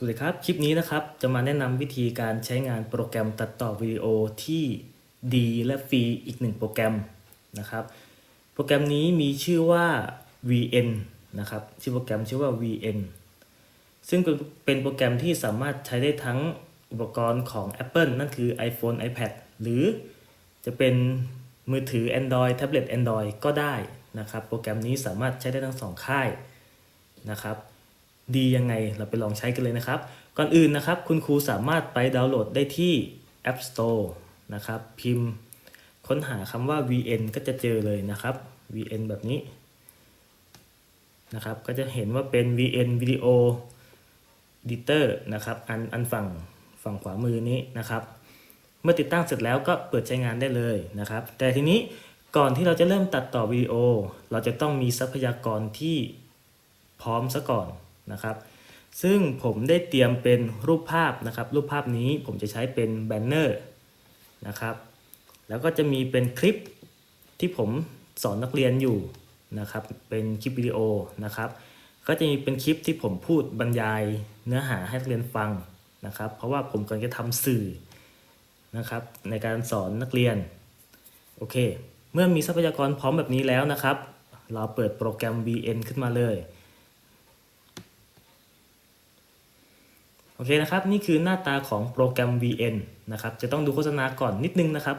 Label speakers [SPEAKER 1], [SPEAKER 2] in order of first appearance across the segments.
[SPEAKER 1] สวัสดีครับ คลิปนี้นะครับจะมาแนะนำวิธีการใช้งานโปรแกรมตัดต่อวิดีโอที่ดีและฟรีอีกหนึ่งโปรแกรมนะครับ โปรแกรมนี้มีชื่อว่า VN นะครับ ชื่อโปรแกรมชื่อว่า VN ซึ่งเป็นโปรแกรมที่สามารถใช้ได้ทั้งอุปกรณ์ของ Apple นั่นคือ iPhone iPad หรือจะเป็นมือถือ Android แท็บเล็ต Android ก็ได้นะครับ โปรแกรมนี้สามารถใช้ได้ทั้งสองค่ายนะครับ ดียังไง เราไปลองใช้กันเลยนะครับ ก่อนอื่นนะครับ คุณครูสามารถไปดาวน์โหลดได้ที่ App Store นะครับ พิมพ์ค้นหาคำว่า VN ก็จะเจอเลยนะครับ VN แบบนี้นะครับ ก็จะเห็นว่าเป็น VN Video Editor นะครับ อันอันฝั่งฝั่งขวามือนี้นะครับ เมื่อติดตั้งเสร็จแล้วก็เปิดใช้งานได้เลยนะครับ แต่ทีนี้ก่อนที่เราจะเริ่มตัดต่อวิดีโอ เราจะต้องมีทรัพยากรที่พร้อมซะก่อน นะครับ ซึ่งผมได้เตรียมเป็นรูปภาพนะครับ รูปภาพนี้ผมจะใช้เป็นแบนเนอร์นะครับ แล้วก็จะมีเป็นคลิปที่ผมสอนนักเรียนอยู่นะครับ เป็นคลิปวิดีโอนะครับ ก็จะมีเป็นคลิปที่ผมพูดบรรยายเนื้อหาให้นักเรียนฟังนะครับ เพราะว่าผมกำลังจะทำสื่อนะครับ ในการสอนนักเรียน โอเค เมื่อมีทรัพยากรพร้อมแบบนี้แล้วนะครับ เราเปิดโปรแกรม VN ขึ้นมาเลย โอเคนะครับ นี่คือหน้าตาของโปรแกรม VN นะครับ จะต้องดูโฆษณาก่อนนิดนึงนะครับ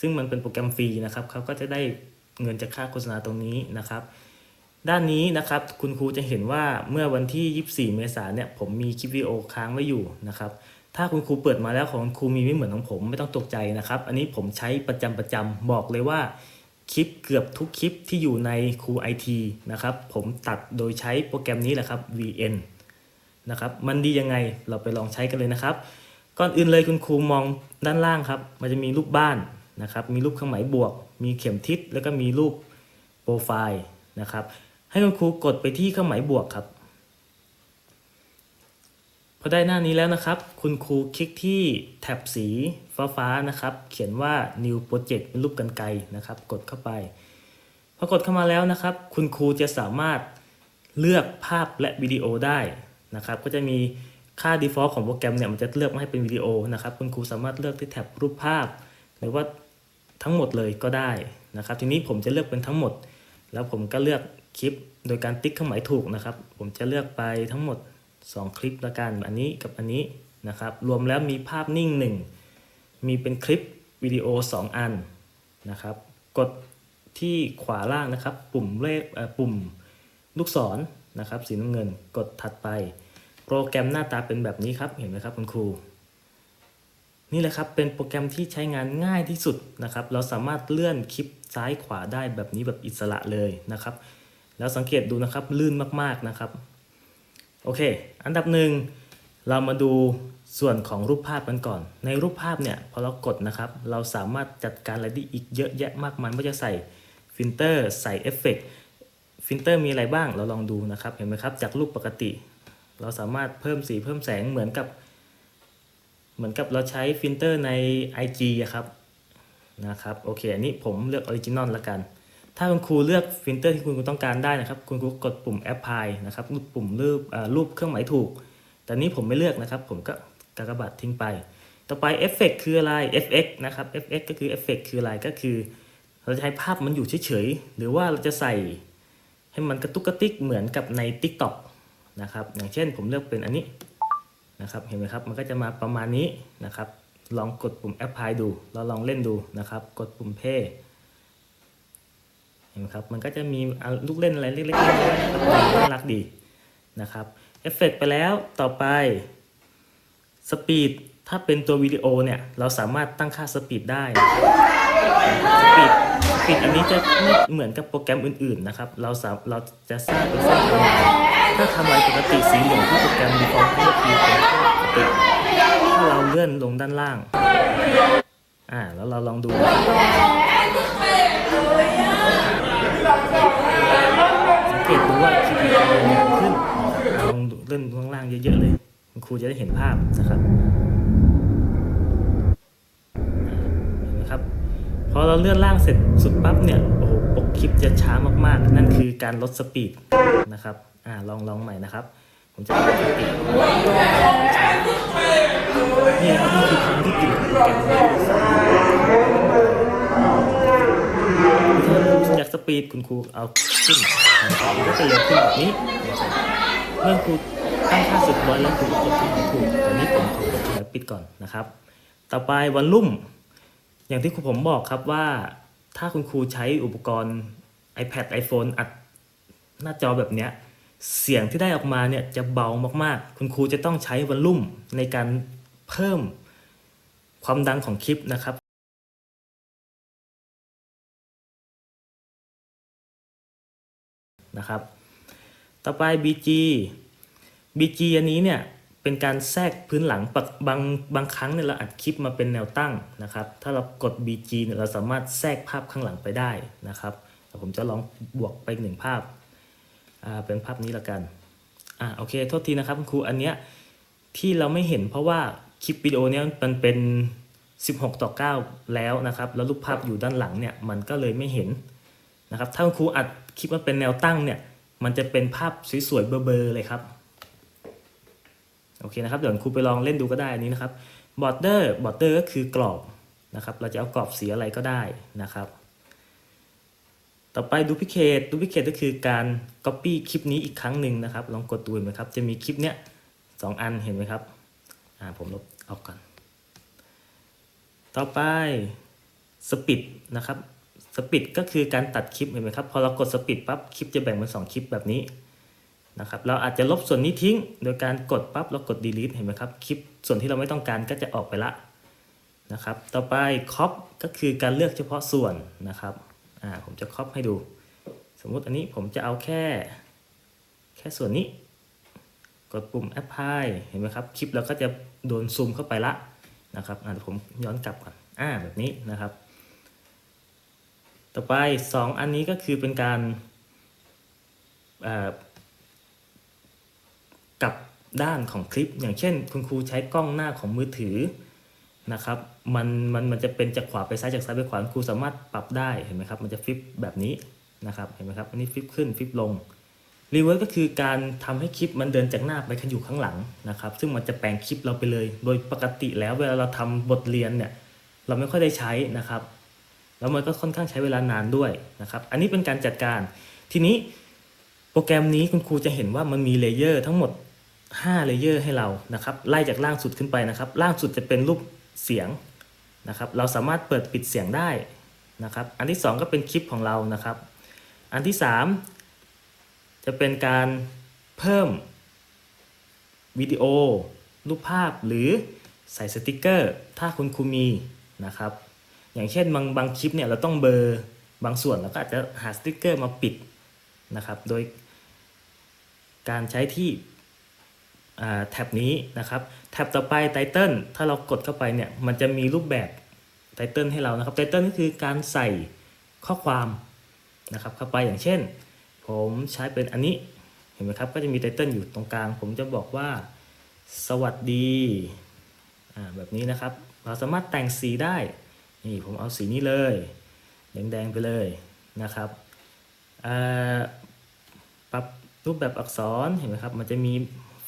[SPEAKER 1] ซึ่งมันเป็นโปรแกรมฟรีนะครับเขาก็จะได้เงินจากค่าโฆษณาตรงนี้นะครับ ด้านนี้นะครับคุณครูจะเห็นว่าเมื่อวันที่ 24 เมษายนเนี่ยผมมีคลิปวิดีโอค้างไว้อยู่นะครับ ถ้าคุณครูเปิดมาแล้วของคุณครูมีไม่เหมือนของผมไม่ต้องตกใจนะครับ อันนี้ผมใช้ประจำประจำบอกเลยว่าคลิปเกือบทุกคลิปที่อยู่ในครูไอทีนะครับผมตัดโดยใช้โปรแกรมนี้แหละครับ VN นะครับ มันดียังไงเราไปลองใช้กันเลยนะครับ ก่อนอื่นเลยคุณครูมองด้านล่างครับ มันจะมีรูปบ้านนะครับ มีรูปเครื่องหมายบวก มีเข็มทิศแล้วก็มีรูปโปรไฟล์นะครับ ให้คุณครูกดไปที่เครื่องหมายบวกครับพอได้หน้านี้แล้วนะครับ คุณครูคลิกที่แท็บสีฟ้าๆนะครับ เขียนว่า new project เป็นรูปกันไกรนะครับ กดเข้าไป พอกดเข้ามาแล้วนะครับ คุณครูจะสามารถเลือกภาพและวิดีโอได้ นะครับก็จะมีค่า default ของโปรแกรมเนี่ยมันจะเลือกมาให้เป็นวิดีโอนะครับคุณครูสามารถเลือกที่แท็บรูปภาพ หรือว่าทั้งหมดเลยก็ได้นะครับ ทีนี้ผมจะเลือกเป็นทั้งหมด แล้วผมก็เลือกคลิปโดยการติ๊กเครื่องหมายถูกนะครับ ผมจะเลือกไปทั้งหมด 2 คลิปละกันอันนี้กับอันนี้นะครับ รวมแล้วมีภาพนิ่ง 1 มีเป็นคลิปวิดีโอ 2 อันนะครับ กดที่ขวาล่างนะครับ ปุ่มเลขปุ่มลูกศรนะครับสีน้ำเงินกดถัดไป รแกรมหน้าตาเป็นแบบนี้ครับ เห็นไหมครับคุณครู นี่แหละครับเป็นโปรแกรมที่ใช้งานง่ายที่สุดนะครับ เราสามารถเลื่อนคลิปซ้ายขวาได้แบบนี้แบบอิสระเลยนะครับ แล้วสังเกตดูนะครับลื่นมากๆนะครับ โอเค อันดับหนึ่งเรามาดูส่วนของรูปภาพกันก่อน ในรูปภาพเนี่ยพอเรากดนะครับ เราสามารถจัดการอะไรได้อีกเยอะแยะมากมายว่าจะใส่ฟิลเตอร์ใส่เอฟเฟกต์ฟิลเตอร์มีอะไรบ้างเราลองดูนะครับ เห็นไหมครับ จากรูปปกติ เราสามารถเพิ่มสีเพิ่มแสงเหมือนกับ เหมือนกับเราใช้ฟิลเตอร์ใน IG อะครับนะครับโอเคอันนี้ผมเลือกออริจินอลละกัน ถ้าคุณครูเลือกฟิลเตอร์ที่คุณต้องการได้นะครับ คุณครูกดปุ่ม Apply นะครับรูปปุ่มรูปรูปเครื่องหมายถูก แต่นี้ผมไม่เลือกนะครับ ผมก็กากบาททิ้งไป ต่อไปเอฟเฟกคืออะไร FX นะครับ FX ก็คือเอฟเฟกคืออะไรก็คือ เราจะให้ภาพมันอยู่เฉยๆ หรือว่าเราจะใส่ให้มันกระตุกกระติกเหมือนกับใน TikTok นะครับ อย่างเช่นผมเลือกเป็นอันนี้นะครับเห็นไหมครับมันก็จะมาประมาณนี้นะครับ ลองกดปุ่ม Apply ดูเราลองเล่นดูนะครับ กดปุ่ม Play เห็นไหมครับมันก็จะมีลูกเล่นอะไรเล็กๆน่ารักดีนะครับเอฟเฟกไปแล้วต่อไปสปีดถ้าเป็นตัววิดีโอเนี่ย เราสามารถตั้งค่าสปีดได้สปีดสปีดอันนี้จะไม่เหมือนกับโปรแกรมอื่นๆนะครับ เราสาเราจะสร้างเป็นเส้นทาง ถ้าทำลายปกติสีเหลืองที่โปรแกรม default ก็คือเป็นปกติถ้าเราเลื่อนลงด้านล่าง อ่า แล้วเราลองดูนะครับสังเกตดูว่าคลิปวิดีโอเนี่ยขึ้น ลองเลื่อนข้างล่างเยอะๆเลยครูจะได้เห็นภาพนะครับนไหมครับพอเราเลื่อนล่างเสร็จสุดปั๊บเนี่ย โอ้โห ปกคลิปจะช้ามากๆ นั่นคือการลดสปีดนะครับ อ่าลองลองใหม่นะครับ ผมจะเปกตินี่นะครับนี่คือคำที่ติดของโปรแกรมถ้าอยากสปีดคุณครูเอาขึ้นนะครับมันก็จะเร็วขึ้นแบบนี้เมื่อครูตั้งค่าสุดร้อยแล้วครูก็กดที่ไหนถูกแต่นี้ผมขอกดที่ปิดก่อนนะครับ ต่อไปวันลุ่ม อย่างที่ครูผมบอกครับว่าถ้าคุณครูใช้อุปกรณ์ iPad iPhone อัดหน้าจอแบบเนี้ย เสียงที่ได้ออกมาเนี่ยจะเบามากๆ คุณครูจะต้องใช้วอลลุ่มในการเพิ่มความดังของคลิปนะครับนะครับ ต่อไป BG BG อันนี้เนี่ยเป็นการแทรกพื้นหลังปกบางบางครั้งเนี่ยเราอัดคลิปมาเป็นแนวตั้งนะครับ ถ้าเรากด BG เนี่ยเราสามารถแทรกภาพข้างหลังไปได้นะครับ ผมจะลองบวกไปหนึ่งภาพ เป็นภาพนี้ละกันอ่าโอเคโทษทีนะครับคุณครูอันเนี้ยที่เราไม่เห็นเพราะว่าคลิปวิดีโอเนี้ยมันเป็น 16 ต่อ 9 แล้วนะครับ แล้วรูปภาพอยู่ด้านหลังเนี่ยมันก็เลยไม่เห็นนะครับถ้าคุณครูอัดคลิปมันเป็นแนวตั้งเนี่ยมันจะเป็นภาพสวยๆเบลอๆเลยครับโอเคนะครับเดี๋ยวครูไปลองเล่นดูก็ได้อันนี้นะครับ border border ก็คือกรอบนะครับ เราจะเอากรอบสีอะไรก็ได้นะครับ ต่อไป duplicate duplicate ก็คือการ copy คลิปนี้อีกครั้งหนึ่งนะครับ ลองกดดูเห็นไหมครับ จะมีคลิปเนี้ยสองอันเห็นไหมครับ อ่า ผมลบออกก่อน ต่อไป speed นะครับสปิดก็คือการตัดคลิปเห็นไหมครับ พอเรากดสปิดปั๊บคลิปจะแบ่งเป็น2คลิปแบบนี้นะครับ เราอาจจะลบส่วนนี้ทิ้ง โดยการกดปั๊บแล้วกด delete เห็นไหมครับ คลิปส่วนที่เราไม่ต้องการก็จะออกไปละนะครับ ต่อไป crop ก็คือการเลือกเฉพาะส่วนนะครับ อ่าผมจะ crop ให้ดู สมมุติอันนี้ผมจะเอาแค่ แค่ส่วนนี้ กดปุ่ม apply เห็นไหมครับ คลิปเราก็จะโดนซูมเข้าไปละนะครับอ่าผมย้อนกลับก่อนอ่าแบบนี้นะครับ ต่อไป 2 อันนี้ก็คือเป็นการกลับด้านของคลิป อย่างเช่น คุณครูใช้กล้องหน้าของมือถือ นะครับมันมันมันจะเป็นจากขวาไปซ้ายจากซ้ายไปขวาครูสามารถปรับได้เห็นไหมครับมันจะฟลิปแบบนี้นะครับเห็นไหมครับอันนี้ฟลิปขึ้นฟลิปลงรีเวิร์สก็คือการทำให้คลิปมันเดินจากหน้าไปขอยู่ข้างหลังนะครับซึ่งมันจะแปลงคลิปเราไปเลย โดยปกติแล้วเวลาเราทำบทเรียนเนี่ยเราไม่ค่อยได้ใช้นะครับแล้วมันก็ค่อนข้างใช้เวลานานด้วยนะครับอันนี้เป็นการจัดการ ทีนี้โปรแกรมนี้คุณครูจะเห็นว่ามันมีเลเยอร์ทั้งหมด5เลเยอร์ให้เรานะครับไล่จากล่างสุดขึ้นไปนะครับล่างสุดจะเป็นรูป เสียงนะครับ เราสามารถเปิดปิดเสียงได้นะครับ อันที่ 2 ก็เป็นคลิปของเรานะครับ อันที่ 3 จะเป็นการเพิ่มวิดีโอ รูปภาพหรือใส่สติกเกอร์ ถ้าคุณครูมีนะครับ อย่างเช่นบางบางคลิปเนี่ยเราต้องเบอร์บางส่วนเราก็อาจจะหาสติกเกอร์มาปิดนะครับ โดยการใช้ที่ แท็บนี้นะครับแท็บต่อไปไตเติลถ้าเรากดเข้าไปเนี่ยมันจะมีรูปแบบไตเติลให้เรานะครับไตเติลก็คือการใส่ข้อความนะครับเข้าไปอย่างเช่น ผมใช้เป็นอันนี้เห็นไหมครับก็จะมีไตเติลอยู่ตรงกลาง ผมจะบอกว่าสวัสดีแบบนี้นะครับ เราสามารถแต่งสีได้นี่ผมเอาสีนี้เลยแดงๆไปเลยนะครับปรับรูปแบบอักษรเห็นไหมครับมันจะมี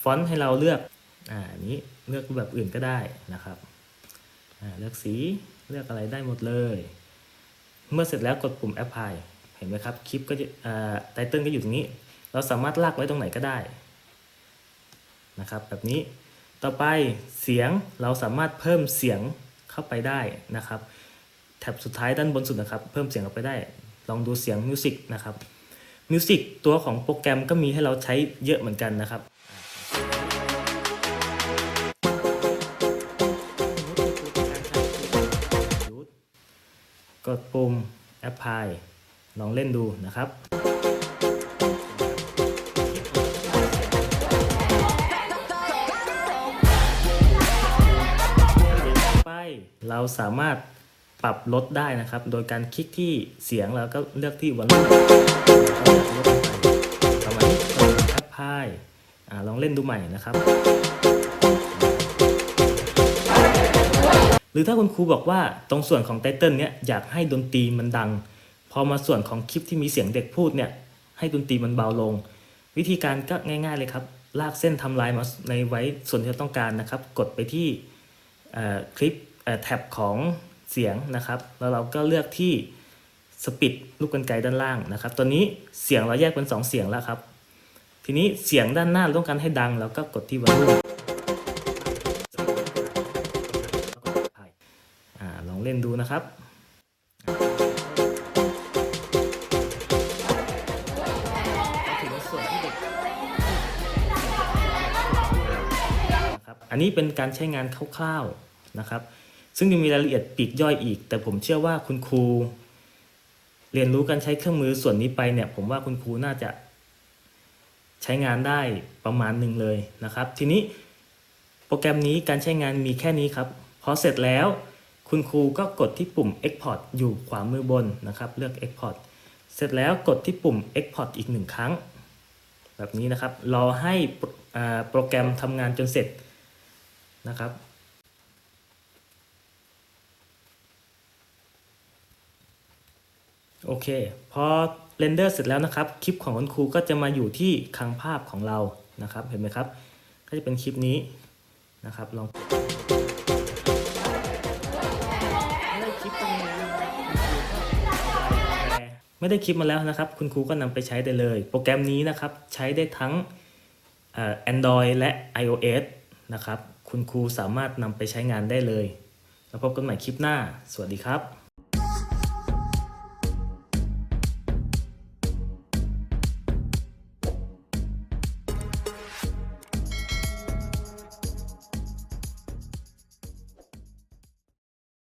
[SPEAKER 1] ฟอนต์ให้เราเลือกอ่านี้เลือกแบบอื่นก็ได้นะครับอ่าเลือกสีเลือกอะไรได้หมดเลย เมื่อเสร็จแล้วกดปุ่ม apply เห็นไหมครับคลิปก็จะอ่าไตเติลก็อยู่ตรงนี้ เราสามารถลากไว้ตรงไหนก็ได้นะครับแบบนี้ต่อไปเสียงเราสามารถเพิ่มเสียงเข้าไปได้นะครับ แท็บสุดท้ายด้านบนสุดนะครับ เพิ่มเสียงเข้าไปได้ ลองดูเสียงมิวสิกนะครับมิวสิกตัวของโปรแกรมก็มีให้เราใช้เยอะเหมือนกันนะครับ กดปุ่ม apply ลองเล่นดูนะครับ ไปเราสามารถปรับลดได้นะครับ โดยการคลิกที่เสียงแล้วก็เลือกที่วันลุ่มประมาณนี้แอปพายลองเล่นดูใหม่นะครับ หรือถ้าคุณครูบอกว่าตรงส่วนของไตเติลเนี้ยอยากให้ดนตรีมันดัง พอมาส่วนของคลิปที่มีเสียงเด็กพูดเนี่ยให้ดนตรีมันเบาลง วิธีการก็ง่าย ๆเลยครับ ลากเส้นทำลายมาในไว้ส่วนที่เราต้องการนะครับ กดไปที่คลิปแท็บของเสียงนะครับ แล้วเราก็เลือกที่สปิดลูกกรรไกรด้านล่างนะครับตัวนี้เสียงเราแยกเป็น 2 เสียงแล้วครับ ทีนี้เสียงด้านหน้าเราต้องการให้ดัง เราก็กดที่วอลลุ่ม นดูนะครับถึงส่วนที่เด็กนะครับอันนี้เป็นการใช้งานคร่าวๆนะครับ ซึ่งยังมีรายละเอียดปีกย่อยอีก แต่ผมเชื่อว่าคุณครู เรียนรู้การใช้เครื่องมือส่วนนี้ไปเนี่ย ผมว่าคุณครูน่าจะ ใช้งานได้ประมาณหนึ่งเลยนะครับ ทีนี้โปรแกรมนี้การใช้งานมีแค่นี้ครับ พอเสร็จแล้ว คุณครูก็กดที่ปุ่ม Export อยู่ขวามือบนนะครับ เลือก Export เสร็จแล้วกดที่ปุ่ม Export อีกหนึ่งครั้ง แบบนี้นะครับ รอให้โปรอ่าโปรแกรมทำงานจนเสร็จนะครับ โอเค พอเรนเดอร์เสร็จแล้วนะครับ คลิปของคุณครูก็จะมาอยู่ที่คลังภาพของเรานะครับ เห็นไหมครับ ก็จะเป็นคลิปนี้นะครับ ลอง ไม่ได้คลิปมาแล้วนะครับ คุณครูก็นำไปใช้ได้เลย โปรแกรมนี้นะครับใช้ได้ทั้งเอ่อ Android และ iOS นะครับ คุณครูสามารถนำไปใช้งานได้เลย แล้วพบกันใหม่คลิปหน้า สวัสดีครับ